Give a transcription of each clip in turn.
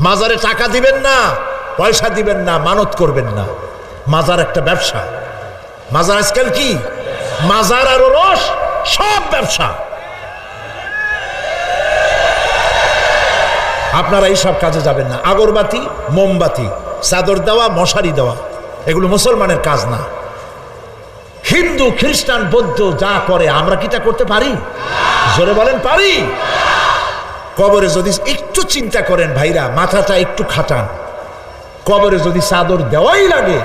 মাজারে টাকা দিবেন না, পয়সা দিবেন না, মানত করবেন না। মাজার একটা ব্যবসা। মাজার আজকাল কি? মাজার আর রস সব ব্যবসা। আপনারা এইসব কাজে যাবেন না। আগরবাতি, মোমবাতি, চাদর দেওয়া, মশারি দেওয়া, এগুলো মুসলমানের কাজ না। হিন্দু, খ্রিস্টান, বৌদ্ধ যা করে, আমরা কি তা করতে পারি? জোরে বলেন, পারি? কবরে যদি একটু চিন্তা করেন ভাইরা, মাথাটা একটু খাটান। কবরে যদি চাদর দেওয়াই লাগে,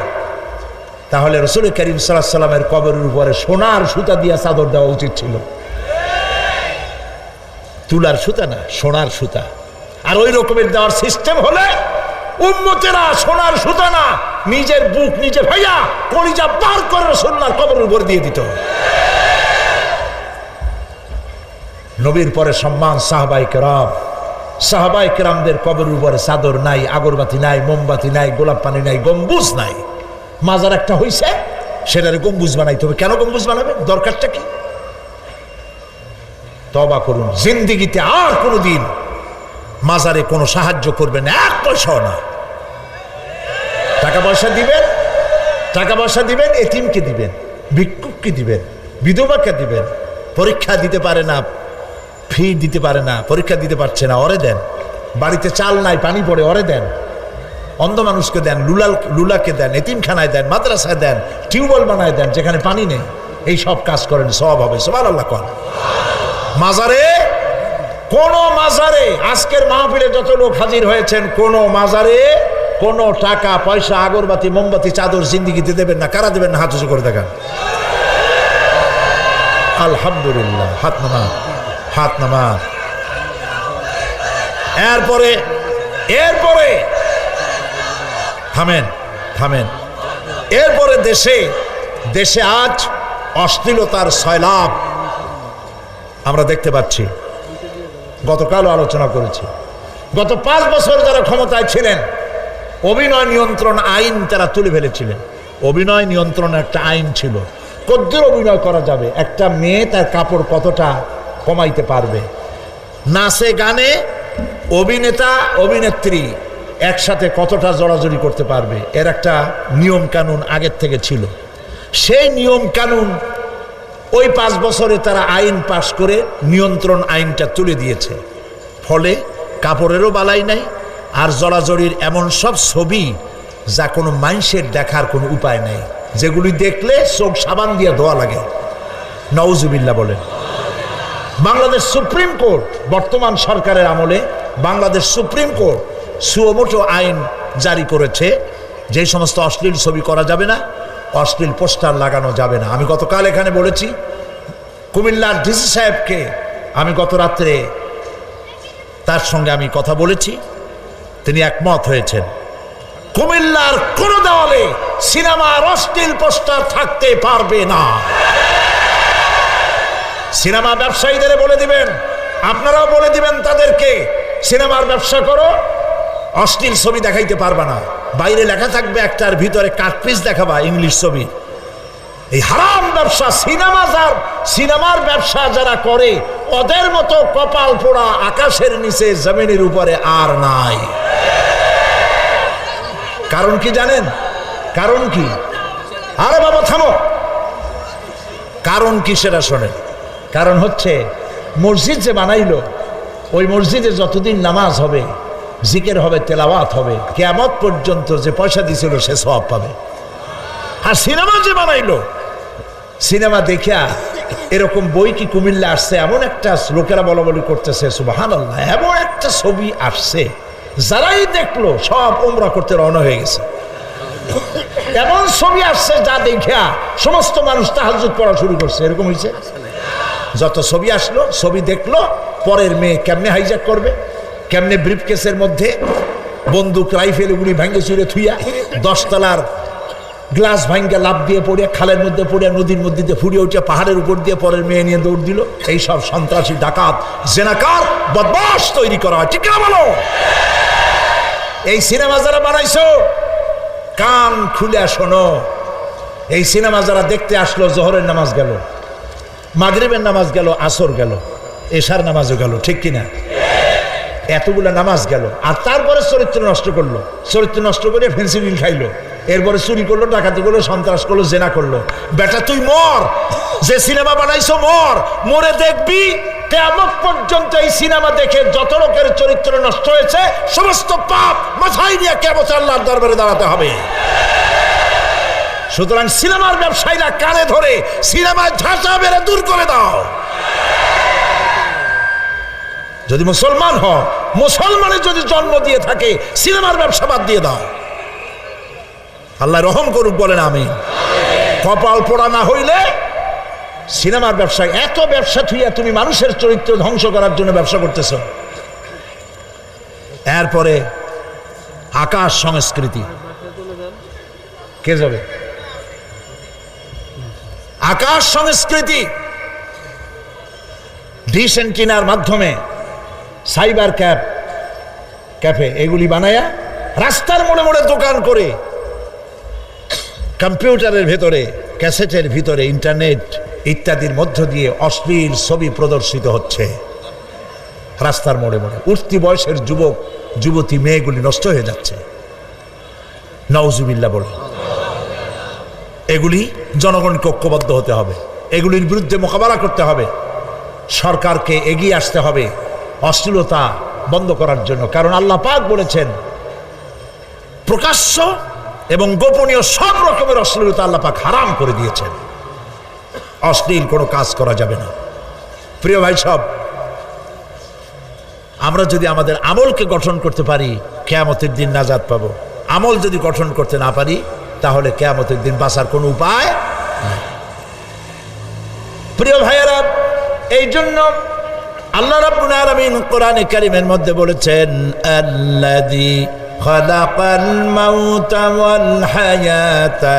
তাহলে রসুল করিম সাল্লাহ সাল্লামের কবরের উপরে সোনার সুতা দিয়া চাদর দেওয়া উচিত ছিল। তুলার সুতা না, সোনার সুতা। আর ওই রকমের দেওয়ার সিস্টেম হলে উম্মতেরা সোনার সুতা না, নিজের বুক নিজে ভাইয়া কলিজা পার করে সোনার কবরের উপর দিয়ে দিত। নবীর পরে সম্মান সাহবাই কেরাম। সাহবাই কেরামদের কবরের উপরে চাদর নাই, আগরবাতি নাই, মোমবাতি নাই, গোলাপ পানি নাই, গম্বুজ নাই। মাজার একটা হইছে, সেটারে গম্বুজ বানাইতে হবে। কেন গম্বুজ বানাবে দরকারটা কি? তবা করুন। জিন্দিগিতে আর কোনোদিন মাজারে কোনো সাহায্য করবেন এক পয়সাও না। টাকা পয়সা দিবেন টাকা পয়সা দিবেন, এতিমকে দিবেন, ভিক্ষুককে দিবেন, বিধবাকে দিবেন, পরীক্ষা দিতে পারে না। ফি দিতে পারে না, পরীক্ষা দিতে পারছে না অরে দেন। বাড়িতে চাল নাই, পানি পড়ে অরে দেন। অন্ধ মানুষকে দেন, লুলাল লুলাকে দেন, এতিমখানায় দেন, মাদ্রাসায় দেন, টিউবওয়েল বানায় দেন, যেখানে পানি নেই। এই সব কাজ করেন সব হবে। সবার আল্লাহ কর মাজারে? কোন মাজারে, আজকের মাহফিলে যত লোক হাজির হয়েছেন, কোন মাজারে কোন টাকা, পয়সা, আগরবাতি, মোমবাতি, চাদর জিন্দিগিতে দেবেন না। কারা দেবেন না? হাত করে দেখান। আলহামদুলিল্লাহ, হাত নামা হাত নামা। এরপরে এরপরে, থামেন থামেন। এরপরে দেশে দেশে আজ অশ্লীলতার সয়লাভ আমরা দেখতে পাচ্ছি। গতকালও আলোচনা করেছি। গত পাঁচ বছর যারা ক্ষমতায় ছিলেন, অভিনয় নিয়ন্ত্রণ আইন তারা তুলে ফেলেছিলেন। অভিনয় নিয়ন্ত্রণ একটা আইন ছিল। কদ্দুর অভিনয় করা যাবে। একটা মেয়ে তার কাপড় কতটা কমাইতে পারবে। নাচে, গানে অভিনেতা, অভিনেত্রী একসাথে কতটা জড়াজড়ি করতে পারবে, এর একটা নিয়ম কানুন আগের থেকে ছিল। সেই নিয়ম কানুন ওই পাঁচ বছরে তারা আইন পাশ করে নিয়ন্ত্রণ আইনটা তুলে দিয়েছে। ফলে কাপড়েরও বালাই নাই, আর জড়াজড়ির এমন সব ছবি যা কোনো মানুষের দেখার কোনো উপায় নাই। যেগুলি দেখলে চোখ সাবান দিয়ে ধোয়া লাগে। নওজুবিল্লা বলেন। বাংলাদেশ সুপ্রিম কোর্ট বর্তমান সরকারের আমলে বাংলাদেশ সুপ্রিম কোর্ট সুমোটো আইন জারি করেছে। যে সমস্ত অশ্লীল ছবি করা যাবে না, অশ্লীল পোস্টার লাগানো যাবে না। আমি গতকাল এখানে বলেছি, কুমিল্লার ডিসি সাহেবকে আমি গত রাত্রে তার সঙ্গে আমি কথা বলেছি, তিনি একমত হয়েছেন। কুমিল্লার কোনো দেওয়ালে সিনেমার অশ্লীল পোস্টার থাকতে পারবে না। সিনেমা ব্যবসায়ীদের বলে দিবেন। আপনারাও বলে দিবেন তাদেরকে, সিনেমার ব্যবসা করো, অশ্লীল ছবি দেখাইতে পারবা না। বাইরে লেখা থাকবে একটার ভিতরে কাটপিস দেখাবা, ইংলিশ ছবি। এই হারাম ব্যবসা, সিনেমা যার, সিনেমার ব্যবসা যারা করে, ওদের মতো কপাল পোড়া আকাশের নিচে, জমিনের উপরে আর নাই। কারণ কি জানেন? কারণ কি? আরে বাবা, থামো। কারণ কি সেটা শোনেন। কারণ হচ্ছে, মসজিদ যে বানাইলো, ওই মসজিদে যতদিন নামাজ হবে, জিকের হবে, তেলাওয়াত হবে, কেয়ামত পর্যন্ত যে পয়সা দিছিল সে সব পাবে। আর সিনেমা যে বানাইলো, সিনেমা দেখিয়া এরকম বই কি কুমিল্লা আসছে, এমন একটা লোকেরা বলা বলি করতেছে সুবাহান আল্লাহ এমন একটা ছবি আসছে, যারাই দেখল, সব ওমরা করতে রওনা হয়ে গেছে। এমন ছবি আসছে যা দেখিয়া সমস্ত মানুষ তাহাজুদ পড়া শুরু করছে, এরকম হয়েছে যত ছবি আসলো, ছবি দেখল, পরের মেয়ে কেমনে হাইজ্যাক করবে, কেমনে ব্রিফকেসের মধ্যে বন্দুক রাইফেল গুলি ভাঙ্গে চুরে থুইয়া দশতলার গ্লাস ভাঙ্গা লাভ দিয়ে পড়ে খালের মধ্যে পড়ে নদীর মধ্যে দিয়ে ফুড়িয়ে উঠে পাহাড়ের উপর দিয়ে পরের মেয়ে নিয়ে দৌড় দিল। এই সব সন্ত্রাসী, ডাকাত, জেনাকার বদমাস তৈরি করা হয়। ঠিক না বলো? এই সিনেমা যারা বানাইছো, কান খুলে শোনো। এই সিনেমা যারা দেখতে আসলো, জোহরের নামাজ গেল। মাগরিবের নামাজ গেল, আসর গেল, এশার নামাজও গেল, ঠিক কিনা? এতগুলো নামাজ গেল, আর তারপরে চরিত্র নষ্ট করল। চরিত্র নষ্ট করে ফেন্সিডিল খাইলো। এরপরে চুরি করল, ডাকাতি করল, সন্ত্রাস করল, জেনা করল। বেটা, তুই মর! যে সিনেমা বানাইছো মর! মরে দেখবি কেমন পর্যন্ত এই সিনেমা দেখে যত লোকের চরিত্র নষ্ট হয়েছে, সমস্ত পাপ মাথায় নিয়ে কেমন আল্লাহর দরবারে দাঁড়াতে হবে। সুতরাং সিনেমার ব্যবসায়ীরা কানে ধরে সিনেমায় ঝাঁচা বেড়ে দূর করে দাও। যদি মুসলমান হ মুসলমানের যদি জন্ম দিয়ে থাকে, সিনেমার ব্যবসা বাদ দিয়ে দাও। আল্লাহ রহম করুক, বলেন আমি কপাল পোড়া না হইলে সিনেমার ব্যবসা এত ব্যবসা থুইয়া তুমি মানুষের চরিত্র ধ্বংস করার জন্য ব্যবসা করতেছ। এরপরে আকাশ সংস্কৃতি। কে যাবে? আকাশ সংস্কৃতি। ডিশ এন্টিনার মাধ্যমে সাইবার ক্যাপ ক্যাফে এগুলি বানায়া রাস্তার মোড়ে মোড়ে দোকান করে কম্পিউটারের ভেতরে, ক্যাসেটের ভিতরে, ইন্টারনেট ইত্যাদির মধ্য দিয়ে অশ্লীল ছবি প্রদর্শিত হচ্ছে রাস্তার মোড়ে মোড়ে। উঠতি বয়সের যুবক, যুবতী মেয়েগুলি নষ্ট হয়ে যাচ্ছে। নওজুবিল্লা বলে এগুলি জনগণকে ঐক্যবদ্ধ হতে হবে। এগুলির বিরুদ্ধে মোকাবেলা করতে হবে। সরকারকে এগিয়ে আসতে হবে। অশ্লীলতা বন্ধ করার জন্য। কারণ আল্লাহ পাক বলেছেন, প্রকাশ্য এবং গোপনীয় সব রকমের অশ্লীলতা আল্লাহ পাক হারাম করে দিয়েছেন। অশ্লীল কোনো কাজ করা যাবে না। প্রিয় ভাই সব আমরা যদি আমাদের আমলকে গঠন করতে পারি, কেয়ামতের দিন নাজাদ পাবো। আমল যদি গঠন করতে না পারি তাহলে কেয়ামতের দিন বাঁচার কোনো উপায় প্রিয় ভাইয়েরা এই জন্য আল্লাহ রাব্বুল আলামিন কোরআনে কারীমের মধ্যে বলেছেন, আল্লাযী খালাকাল মাউতা ওয়াল হায়াতা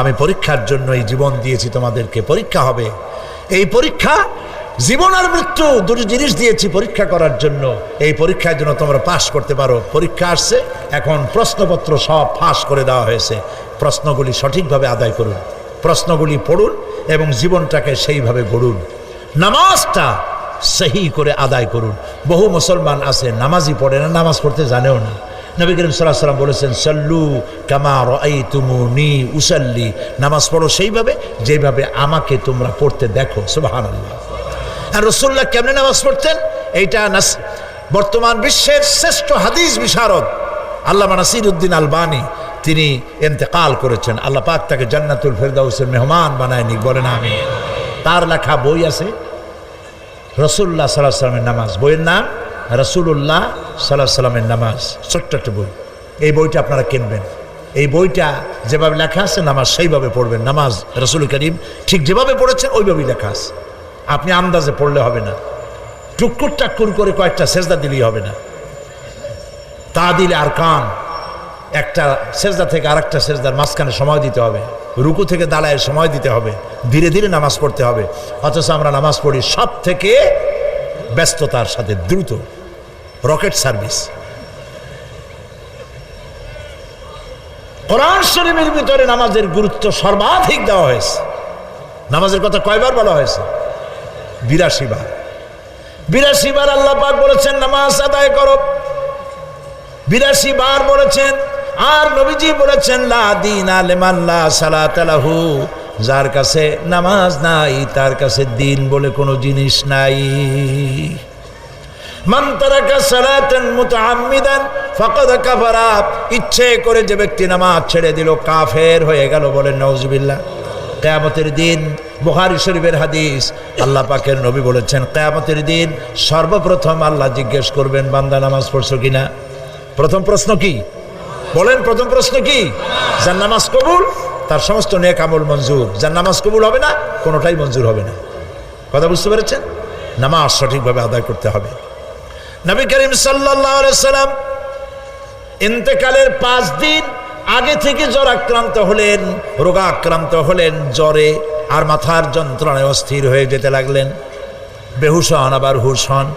আমি পরীক্ষার জন্য এই জীবন দিয়েছি, তোমাদেরকে পরীক্ষা হবে। এই পরীক্ষা জীবন আর মৃত্যু দুটো জিনিস দিয়েছি পরীক্ষা করার জন্য। এই পরীক্ষার জন্য তোমরা পাশ করতে পারো। পরীক্ষা আসছে, এখন প্রশ্নপত্র সব ফাঁস করে দেওয়া হয়েছে। প্রশ্নগুলি সঠিকভাবে আদায় করুন। প্রশ্নগুলি পড়ুন এবং জীবনটাকে সেইভাবে গড়ুন। নামাজটা সহি করে আদায় করুন। বহু মুসলমান আছে, নামাজই পড়ে না, নামাজ পড়তে জানেও না। নবী করিম সাল্লাহ সাল্লাম বলেছেন, সল্লু কামা রই তুমু নি উসাল্লি। নামাজ পড়ো সেইভাবে, যেভাবে আমাকে তোমরা পড়তে দেখো। সুবাহান আল্লাহ আর রসুল্লাহ কেমনে নামাজ পড়তেন? এইটা বর্তমান বিশ্বের শ্রেষ্ঠ হাদিস বিশারদ। আল্লাহ নাসির উদ্দিন আলবানি, তিনি এন্তেকাল করেছেন। আল্লাহ পাক তাকে জান্নাতুল ফেরদাউসের মেহমান বানায়নি বলেন আমি তার লেখা বই আছে রসুল্লাহ সাল্লাহ সাল্লামের নামাজ। বইয়ের নাম রসুল্লাহ সাল্লাহ সাল্লামের নামাজ। ছোট্ট একটা বই। এই বইটা আপনারা কিনবেন। এই বইটা যেভাবে লেখা আছে, নামাজ সেইভাবে পড়বেন। নামাজ রসুল করিম ঠিক যেভাবে পড়েছেন, ওইভাবেই লেখা আছে। আপনি আন্দাজে পড়লে হবে না। টুকুর টাক্কুর করে কয়েকটা সেজদা দিলেই হবে না। তা দিলে আর কান। একটা সেজদা থেকে আরেকটা সেজদার মাঝখানে সময় দিতে হবে। রুকু থেকে দাঁড়ায় সময় দিতে হবে। ধীরে ধীরে নামাজ পড়তে হবে। অথচ আমরা নামাজ পড়ি সব থেকে ব্যস্ততার সাথে দ্রুত। Rocket service. কোরআন শরীফের ভিতরে নামাজের গুরুত্ব সর্বাধিক দেওয়া হয়েছে। নামাজের কথা কয়বার বলা হয়েছে? বিরাশি বার। বিরাশি বার আল্লাহ পাক বলেছেন, নামাজ আদায় করো। বিরাশি বার বলেছেন, আর নবীজি বলেছেন, লা দিন আলেমাল্লা সালাতালাহু যার কাছে নামাজ নাই, তার কাছে দিন বলে কোনো জিনিস নাই। ইচ্ছে করে যে ব্যক্তি নামাজ ছেড়ে দিল, কাফের হয়ে গেল বলেন নাউজুবিল্লাহ কেয়ামতের দিন, বুখারী শরীফের হাদিস, আল্লাহ পাকের নবী বলেছেন, কেয়ামতের দিন সর্বপ্রথম আল্লাহ জিজ্ঞেস করবেন, বান্দা নামাজ পড়ছো কিনা? প্রথম প্রশ্ন কি? বলেন, প্রথম প্রশ্ন কি? যার নামাজ কবুল, তার সমস্ত নেক আমল মঞ্জুর। যার নামাজ কবুল হবে না, কোনোটাই মঞ্জুর হবে না। কথা বুঝতে পেরেছেন? নামাজ সঠিকভাবে আদায় করতে হবে। নবী করিম সাল্লাম ইন্তেকালের পাঁচ দিন আগে থেকে জ্বর আক্রান্ত হলেন রোগাক্রান্ত হলেন, জ্বরে আর মাথার যন্ত্রণায় অস্থির হয়ে যেতে লাগলেন। বেহুশ হন, আবার হুশ হন।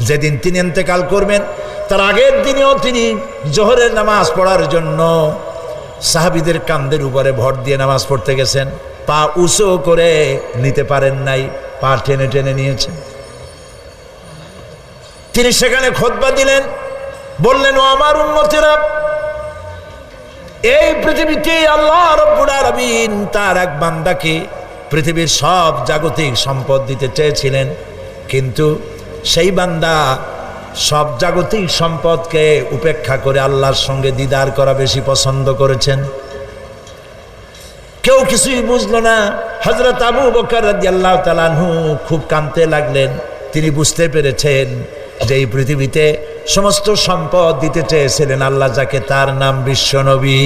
যেদিন তিনি ইন্তেকাল করবেন, তার আগের দিনেও তিনি জোহরের নামাজ পড়ার জন্য সাহাবিদের কান্দের উপরে ভর দিয়ে নামাজ পড়তে গেছেন। পা উঁচু করে নিতে পারেন নাই, পা টেনে টেনে নিয়েছেন। তিনি সেখানে খোদবা দিলেন, বললেন, ও আমার উন্নতিরা এই পৃথিবীতে আল্লাহ রব্বুল আলামিন তার এক বান্দাকে পৃথিবীর সব জাগতিক সম্পদ দিতে চেয়েছিলেন। কিন্তু সেই বান্দা সব জাগতিক সম্পদকে উপেক্ষা করে আল্লাহর সঙ্গে দিদার করা বেশি পছন্দ করেছেন। কেউ কিছুই বুঝলো না। হজরত আবু বকর আল্লাহ তালানহু খুব কাঁদতে লাগলেন। তিনি বুঝতে পেরেছেন যে এই পৃথিবীতে সমস্ত সম্পদ দিতে চেয়েছিলেন আল্লাহ, যাকে তার নাম বিশ্বনবী।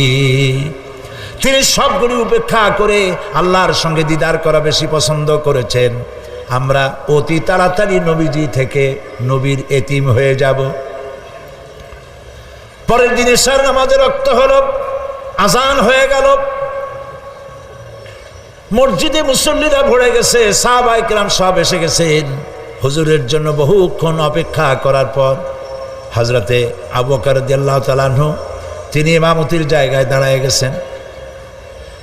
তিনি সবগুলি উপেক্ষা করে আল্লাহর সঙ্গে দিদার করা বেশি পছন্দ করেছেন। আমরা অতি তাড়াতাড়ি নবীজি থেকে নবীর এতিম হয়ে যাব। পরের দিন ঈশ্বর নামাজের রক্ত হলো, আজান হয়ে গেল। মসজিদে মুসল্লিরা ভরে গেছে সাহবাইকরাম সব এসে গেছেন। হুজুরের জন্য বহুক্ষণ অপেক্ষা করার পর হজরতে আবকার দিয়াল্লাহ তালাহু তিনি ইমামতির জায়গায় দাঁড়ায় গেছেন।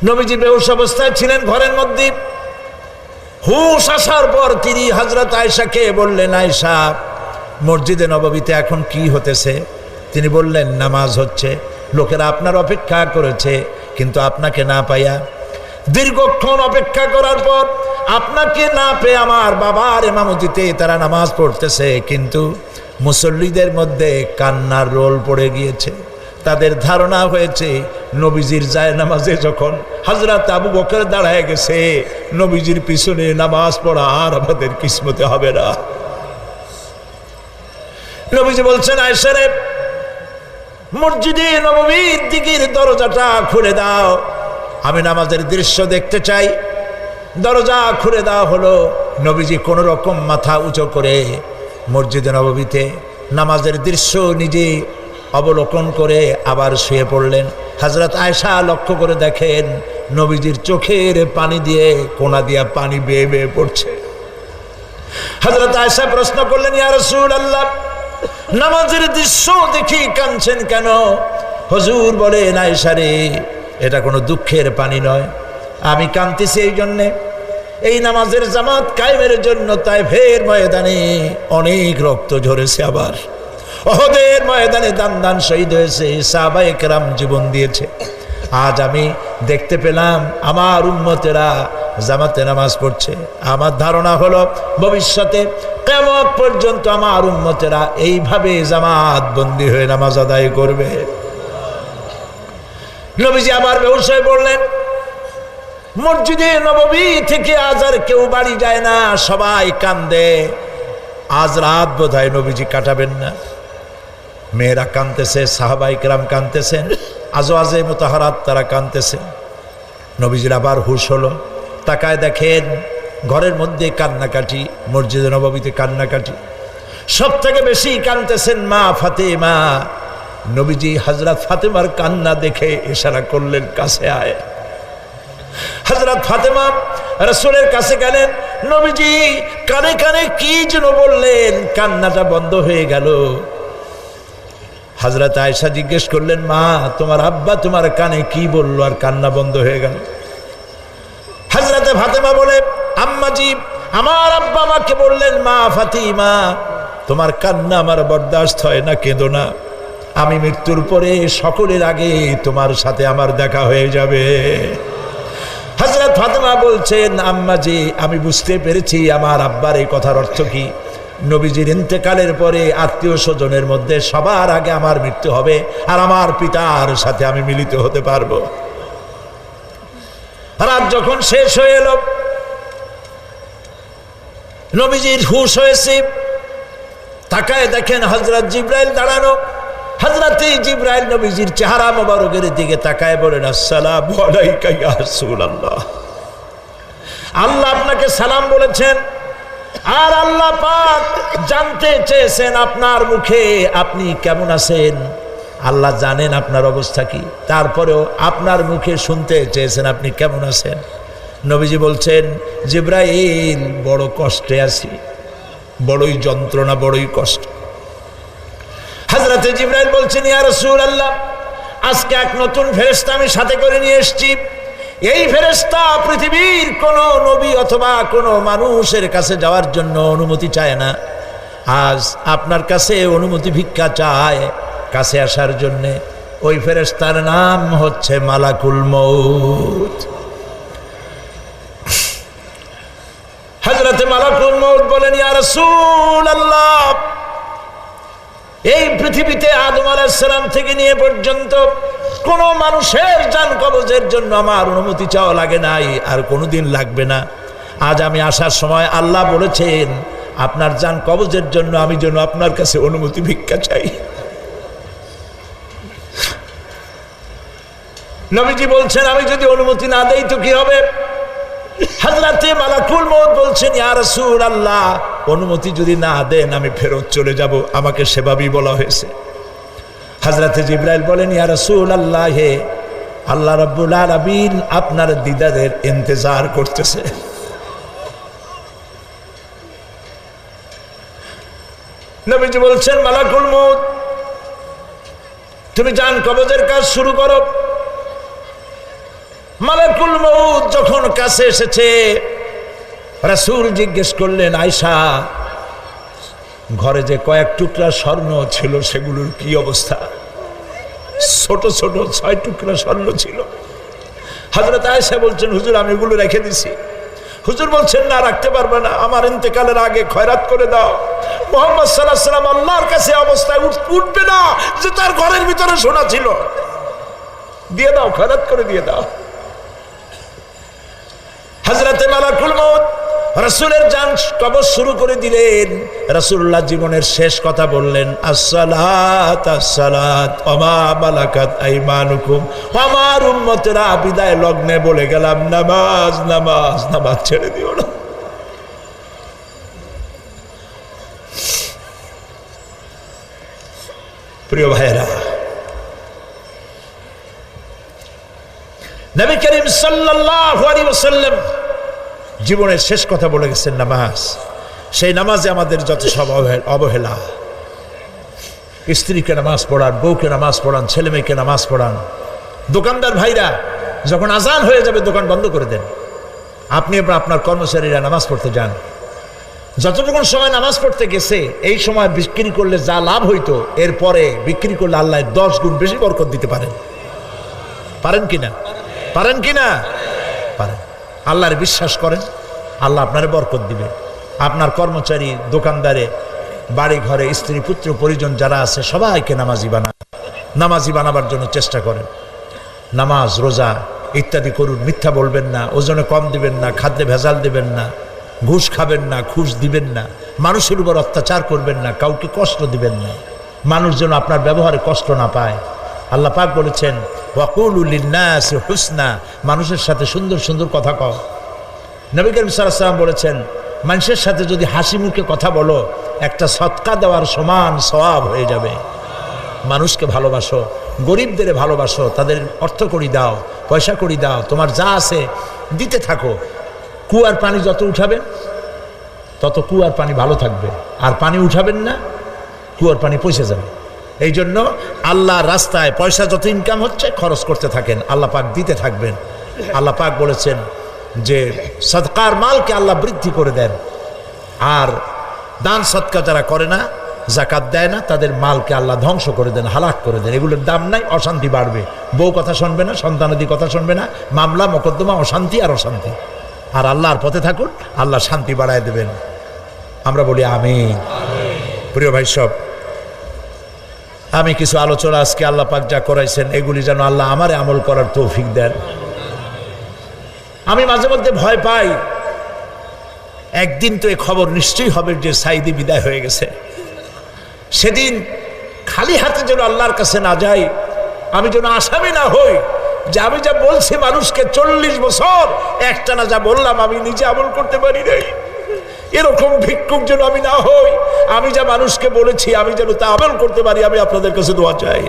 নবীজি বেহুশ অবস্থায় ছিলেন ঘরের মধ্যে। হুশ আসার পর তিনি হজরত আয়সাকে বললেন আয়সা মসজিদে নববীতে এখন কি হতেছে? তিনি বললেন, নামাজ হচ্ছে। লোকেরা আপনার অপেক্ষা করেছে, কিন্তু আপনাকে না পাইয়া দীর্ঘক্ষণ অপেক্ষা করার পর আপনাকে না পেয়ে আমার বাবার এমামতিতে তারা নামাজ পড়তেছে। কিন্তু মুসল্লিদের মধ্যে কান্নার রোল পড়ে গিয়েছে। তাদের ধারণা হয়েছে, নবীজির যায় নামাজে যখন হাজরাত আবু বকর দাঁড়ায় গেছে, নবীজির পিছনে নামাজ পড়া আর আমাদের কিসমতে হবে না। নবীজি বলছেন আয়সারে মসজিদে নবমীর দিকের দরজাটা খুলে দাও। আমি নামাজের দৃশ্য দেখতে চাই। দরজা খুলে দেওয়া হলো, নবীজি কোনো রকম মাথা উঁচু করে মসজিদে নববীতে নামাজের দৃশ্য নিজে অবলোকন করে আবার শুয়ে পড়লেন। হাজরত আয়সা লক্ষ্য করে দেখেন নবীজির চোখের পানি দিয়ে কোনা দিয়া পানি বেয়ে বেয়ে পড়ছে। হাজরত আয়সা প্রশ্ন করলেন, ইয়া রসুল আল্লাহ নামাজের দৃশ্য দেখি কাঁদছেন কেন? হজুর বলেন আয়সা রে, এটা কোনো দুঃখের পানি নয়। আমি কাঁদতেছি এই জন্যে এই নামাজের জামাত কায়েমের জন্য তাই ফের ময়দানে অনেক রক্ত ঝরেছে আবার। অহদের ময়দানে দান দান শহীদ হয়েছে সাহাবায়ে কেরাম জীবন দিয়েছে। আজ আমি দেখতে পেলাম আমার উম্মতেরা জামাতে নামাজ পড়ছে। আমার ধারণা হলো ভবিষ্যতে কেমন পর্যন্ত আমার উম্মতেরা এইভাবে জামাত বন্দি হয়ে নামাজ আদায় করবে। নবীজি আবার ব্যবসায় বললেন মসজিদে নববী থেকে আজ আর কেউ বাড়ি যায় না, সবাই কান্দে। আজ রাত বোধ হয় নবীজি কাটাবেন না। মেয়েরা কানতেছে সাহাবাইকরাম কানতেছেন আজও আজে মোতাহারাত তারা কানতেছেন নবীজির আবার হুশ হলো। তাকায় দেখেন, ঘরের মধ্যে কান্নাকাটি, মসজিদে নববীতে কান্নাকাটি। সব থেকে বেশি কানতেছেন মা ফাতেমা। নবীজি হজরত ফাতেমার কান্না দেখে ইশারা করলেন, কাছে আয়। হজরত ফাতেমা রসুলের কাছে গেলেন, নবীজি কানে কানে কি যেন বললেন, কান্নাটা বন্ধ হয়ে গেল। হজরত আয়সা জিজ্ঞেস করলেন, মা, তোমার আব্বা তোমার কানে কি বলল আর কান্না বন্ধ হয়ে গেল? হজরতে ফাতেমা বলে আম্মাজি আমার আব্বা আমাকে বললেন, মা ফাতিমা, তোমার কান্না আমার বরদাস্ত হয় না, কেঁদো না। আমি মৃত্যুর পরে সকলের আগে তোমার সাথে আমার দেখা হয়ে যাবে। হজরত ফাতেমা বলছেন, আম্মা আম্মাজি আমি বুঝতে পেরেছি আমার আব্বার এই কথার অর্থ কি। নবীজির ইন্তেকালের পরে আত্মীয় স্বজনের মধ্যে সবার আগে আমার মৃত্যু হবে আর আমার পিতার সাথে আমি মিলিত হতে পারব। রাত যখন শেষ হয়ে এলো, নবীজির হুশ হয়েছে। তাকায় দেখেন হজরত জিব্রাইল দাঁড়ানো। হজরত জিব্রাইল নবীজির চেহারা মোবারকের দিকে তাকায় বলেন, আসসালাম আল্লাহ আল্লাহ আপনাকে সালাম বলেছেন, আর আল্লাহ পাক জানতে চেয়েছেন আপনার মুখে আপনি কেমন আছেন? আল্লাহ জানেন আপনার অবস্থা কি। তারপরেও আপনার মুখে শুনতে চেয়েছেন আপনি কেমন আছেন? নবীজি বলছেন, জিব্রাইল, বড় কষ্টে আছি। বড়ই যন্ত্রণা, বড়ই কষ্ট। হাজরাতে জিব্রাইল বলছেন, ইয়া রসুল আল্লাহ আজকে এক নতুন ফেরেস্তা আমি সাথে করে নিয়ে এসছি। এই ফেরেস্তা পৃথিবীর কোন নবী অথবা কোনো মানুষের কাছে যাওয়ার জন্য অনুমতি চায় না। আজ আপনার কাছে অনুমতি ভিক্ষা চায় কাছে আসার জন্যে। ওই ফেরেস্তার নাম হচ্ছে মালাকুল মৌত হজরতে মালাকুল মৌত বলেন, ইয়া রাসূল আল্লাহ এই পৃথিবীতে আদম আলাইসালাম থেকে নিয়ে পর্যন্ত কোন মানুষের যান কবজের জন্য আমার অনুমতি চাওয়া লাগে নাই, আর কোনোদিন লাগবে না। আজ আমি আসার সময় আল্লাহ বলেছেন, আপনার যান কবজের জন্য আমি যেন আপনার কাছে অনুমতি ভিক্ষা চাই। নবীজি বলছেন, আমি যদি অনুমতি না দেই তো কি হবে? হাজরাতে মালাকুল মৌত বলছেন, ইয়া রাসূল আল্লাহ অনুমতি যদি না দেন, আমি ফেরত চলে যাব। আমাকে সেভাবেই বলা হয়েছে। হাজরাতে জিব্রাইল বলেন, ইয়া রাসূল আল্লাহ হে আল্লাহ রাব্বুল আলামিন আপনার দিদারের ইন্তজার করতেছে। নবীজি বলছেন, মালাকুল মৌত তুমি যান কবজের কাজ শুরু করো। মালাকুল মৌত যখন কাছে এসেছে রাসূল জিজ্ঞেস করলেন আয়সা ঘরে যে কয়েক টুকরা স্বর্ণ ছিল, সেগুলোর কি অবস্থা? ছোট ছোট ছয় টুকরা স্বর্ণ ছিল। হজরত আয়সা বলছেন, হুজুর, আমি এগুলো রেখে দিছি। হুজুর বলছেন, না, রাখতে পারবে না। আমার ইন্তেকালের আগে খয়রাত করে দাও। মোহাম্মদ সাল্লাহ সাল্লাম আল্লাহর কাছে অবস্থায় উঠ- উঠবে না যে তার ঘরের ভিতরে শোনা ছিল। দিয়ে দাও, খয়রাত করে দিয়ে দাও। হজরতে মালাকুল মত রসুলের যান কবর শুরু করে দিলেন। রসুল্লাহ জীবনের শেষ কথা বললেন, আসসালাত বিদায় লগ্নে বলে গেলাম, নামাজ নামাজ নামাজ ছেড়ে দিও না। প্রিয় ভাইরা নবী করিম সাল্লাল্লাহু জীবনের শেষ কথা বলে গেছেন নামাজ। সেই নামাজে আমাদের যত সব অবহে- অবহেলা। স্ত্রীকে নামাজ পড়ান, বউকে নামাজ পড়ান ছেলে মেয়েকে নামাজ পড়ান। দোকানদার ভাইরা যখন আজান হয়ে যাবে, দোকান বন্ধ করে দেন। আপনি আপনার কর্মচারীরা নামাজ পড়তে যান। যতটুকুন সময় নামাজ পড়তে গেছে, এই সময় বিক্রি করলে যা লাভ হইতো, এরপরে বিক্রি করলে আল্লাহ দশ গুণ বেশি বরকত দিতে পারেন। পারেন কিনা? পারেন কিনা? পারেন। আল্লাহর বিশ্বাস করেন, আল্লাহ আপনারে বরকত দিবে। আপনার কর্মচারী, দোকানদারে বাড়ি ঘরে স্ত্রী, পুত্র, পরিজন যারা আছে, সবাইকে নামাজি বানান নামাজি বানাবার জন্য চেষ্টা করেন। নামাজ, রোজা ইত্যাদি করুন, মিথ্যা বলবেন না, ওজনে কম দিবেন না, খাদ্যে ভেজাল দিবেন না, ঘুষ খাবেন না, ঘুষ দিবেন না, মানুষের উপর অত্যাচার করবেন না, কাউকে কষ্ট দিবেন না। মানুষ যেন আপনার ব্যবহারে কষ্ট না পায়। আল্লাহ পাক বলেছেন ওয়াকুলুল্লিনাস হুসনা। মানুষের সাথে সুন্দর সুন্দর কথা কও। নবী করিম সাল্লাম বলেছেন, মানুষের সাথে যদি হাসি মুখে কথা বলো, একটা সৎকা দেওয়ার সমান সওয়াব হয়ে যাবে। মানুষকে ভালোবাসো গরিবদের ভালোবাসো, তাদের অর্থ করি দাও, পয়সা করি দাও, তোমার যা আছে দিতে থাকো। কুয়ার পানি যত উঠাবেন তত কুয়ার পানি ভালো থাকবে। আর পানি উঠাবেন না কুয়ার পানি পয়সা যাবে। এই জন্য আল্লাহ রাস্তায় পয়সা যত ইনকাম হচ্ছে খরচ করতে থাকেন। আল্লাহ পাক দিতে থাকবেন। আল্লাহ পাক বলেছেন যে সৎকার মালকে আল্লাহ বৃদ্ধি করে দেন। আর দান সৎকা যারা করে না জাকাত দেয় না তাদের মালকে আল্লাহ ধ্বংস করে দেন হালাক করে দেন। এগুলোর দাম নাই অশান্তি বাড়বে। বউ কথা শুনবে না সন্তানাদি কথা শুনবে না মামলা মোকদ্দমা অশান্তি আর অশান্তি। আর আল্লাহর পথে থাকুন আল্লাহ শান্তি বাড়ায় দেবেন। আমরা বলি আমি প্রিয় ভাই সব আমি কিছু আলোচনা আজকে আল্লাহ পাক যা করাইছেন, এগুলি যেন আল্লাহ আমারে আমল করার তৌফিক দেন। আমি মাঝে মধ্যে ভয় পাই। একদিন তো এই খবর নিশ্চয়ই হবে যে সাইদি বিদায় হয়ে গেছে। সেদিন খালি হাতে যেন আল্লাহর কাছে না যাই, আমি যেন আসামি না হই যে আমি যা বলছি মানুষকে চল্লিশ বছর একটানা যা বললাম আমি নিজে আমল করতে পারি নাই। এরকম ভিক্ষুক যেন আমি না হই, আমি যা মানুষকে বলেছি, আমি যেন তা আমল করতে পারি, আমি আপনাদের কাছে দোয়া চাই।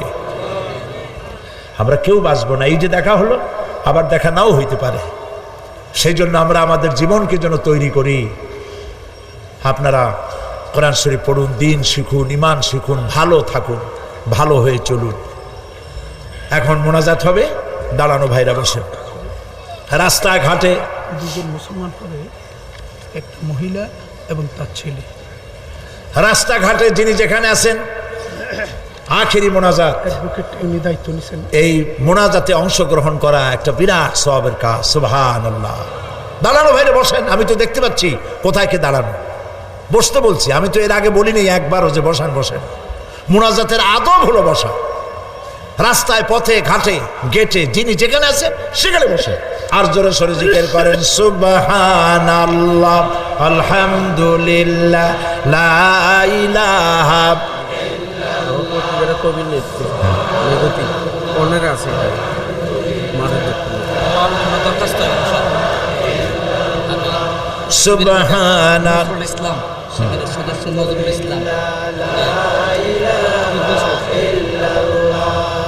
আমরা কেউ বাঁচবো না, এই যে দেখা হলো, আবার দেখা নাও হইতে পারে। সেই জন্য আমরা আমাদের জীবনকে যেন তৈরি করি। আপনারা কোরআন শরীফ পড়ুন, দিন শিখুন ইমান শিখুন, ভালো থাকুন, ভালো হয়ে চলুন। এখন মোনাজাত হবে, দাঁড়ানো ভাইরা বসেন। রাস্তাঘাটে মুসলমান একটা মহিলা এবং তার ছেলে। রাস্তাঘাটে যিনি যেখানে আছেন আখেরি মোনাজাত। দায়িত্ব নিছেন। এই মোনাজাতে অংশগ্রহণ করা একটা বিরাট সবের কাজ সুবহান আল্লাহ দাঁড়ানো ভাইরে বসেন আমি তো দেখতে পাচ্ছি কোথায় কে দাঁড়ানো। বসতে বলছি আমি তো এর আগে বলিনি একবারও যে বসান বসেন। মোনাজাতের আদব হলো বসা। রাস্তায় পথে ঘাটে গেটে যিনি যেখানে আছেন সেখানে বসে। আর জোরে সরে জিজ্ঞের করেন সুবহান আল্লাহ আলহামদুলিল্লাহ আছে সুবহান ইসলাম সদস্য নজরুল ইসলাম।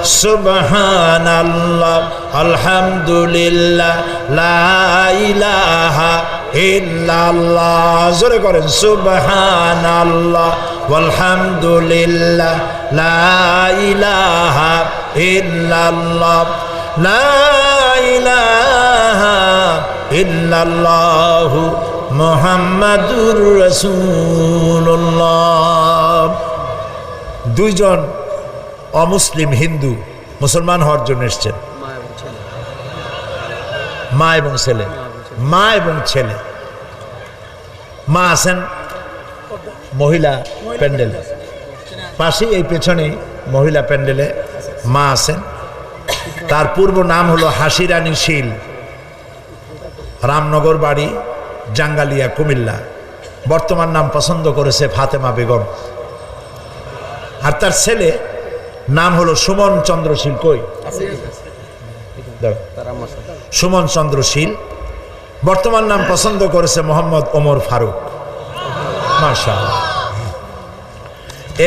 সুবহান আল্লাহ আলহামদুলিল্লাহ, লা ইলাহা ইল্লাল্লাহ। জোরে করেন সুবহান আল্লাহ আলহামদুলিল্লাহ লা ইলাহা ইল্লাল্লাহ। লা ইলাহা ইল্লাল্লাহু মুহাম্মাদুর রাসূলুল্লাহ। দুইজন অমুসলিম হিন্দু মুসলমান হওয়ার জন্য এসছেন। মা এবং ছেলে। মা এবং ছেলে। মা আছেন মহিলা প্যান্ডেলে। পাশেই এই পেছনে মহিলা প্যান্ডেলে মা আছেন। তার পূর্ব নাম হলো হাসিরানী শীল। রামনগর বাড়ি, জাঙ্গালিয়া, কুমিল্লা। বর্তমান নাম পছন্দ করেছে ফাতেমা বেগম। আর তার ছেলে নাম হলো সুমন চন্দ্রশীল কই? সুমন চন্দ্রশীল বর্তমান নাম পছন্দ করেছে মোহাম্মদ ওমর ফারুক। মার্শাল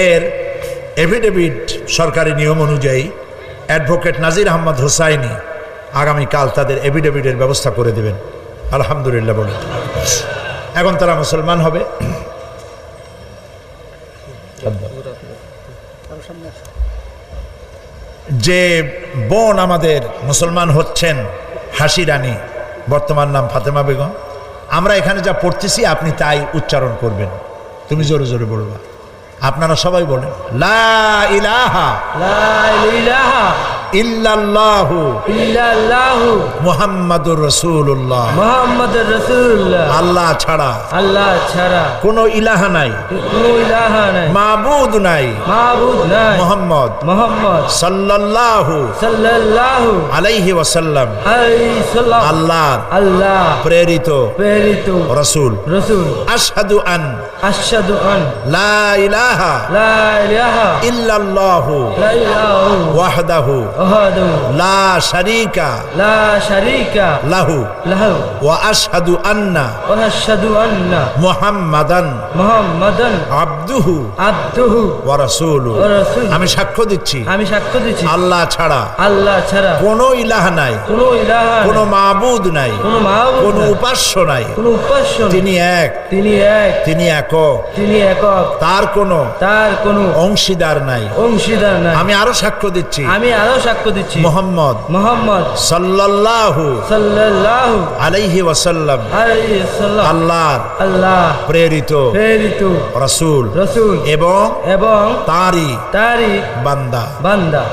এর এফিডেভিট সরকারি নিয়ম অনুযায়ী অ্যাডভোকেট নাজির আহমদ হোসাইনি আগামীকাল তাদের এফিডেভিটের ব্যবস্থা করে দেবেন। আলহামদুলিল্লাহ বলে এখন তারা মুসলমান হবে। যে বোন আমাদের মুসলমান হচ্ছেন, হাসি রানী, বর্তমান নাম ফাতেমা বেগম, আমরা এখানে যা পড়তেছি, আপনি তাই উচ্চারণ করবেন। তুমি জোরে জোরে বলবা। আপনারা সবাই বলেন, লা ইলাহা ইল্লাল্লাহু ইল্লাল্লাহু মুহাম্মাদুর রাসূলুল্লাহ। মোহাম্মদ রসুল্লাহ আল্লাহ ছাড়া আল্লাহ ছাড়া কোনো ইলাহা নাই। কোনো ইলাহা নাই। মাবুদ নাই। মাহবুদ নাই। মোহাম্মদ মোহাম্মদ সাল্লাল্লাহু সাল্লাল্লাহু আলাইহি ওয়াসাল্লাম। আলাইহি সাল্লাম। আল্লাহর আল্লাহ প্রেরিত প্রেরিত রসুল। রসুল। আশহাদু আন আশহাদু আন। লা ইলাহা লা ইলাহা ইল্লাল্লাহু লা ইলাহা ওয়াহদাহু আমি সাক্ষ্য দিচ্ছি। আমি সাক্ষ্য দিচ্ছি। আল্লাহ ছাড়া। আল্লাহ ছাড়া। কোনো ইলাহ নাই। কোনো ইলাহা কোনো নাই, মাবুদ নাই। কোনো মাহবুদ কোনো উপাস্য নাই। কোনো উপাস্য তিনি এক। তিনি এক। তিনি একক। তিনি একক। তার কোনো তার কোনো অংশীদার নাই। অংশীদার নাই। আমি আরও সাক্ষ্য দিচ্ছি। আমি আরও সাক্ষ্য দিচ্ছি। মোহাম্মদ মোহাম্মদ সাল্লাল্লাহু সাল্লাল্লাহু আলাইহি ওয়াসাল্লাম। আলাইহি সাল্লাম আল্লাহ আল্লাহ। প্রেরিত প্রেরিত রাসূল রসুল এবং এবং তারই তারই বান্দা। বান্দা।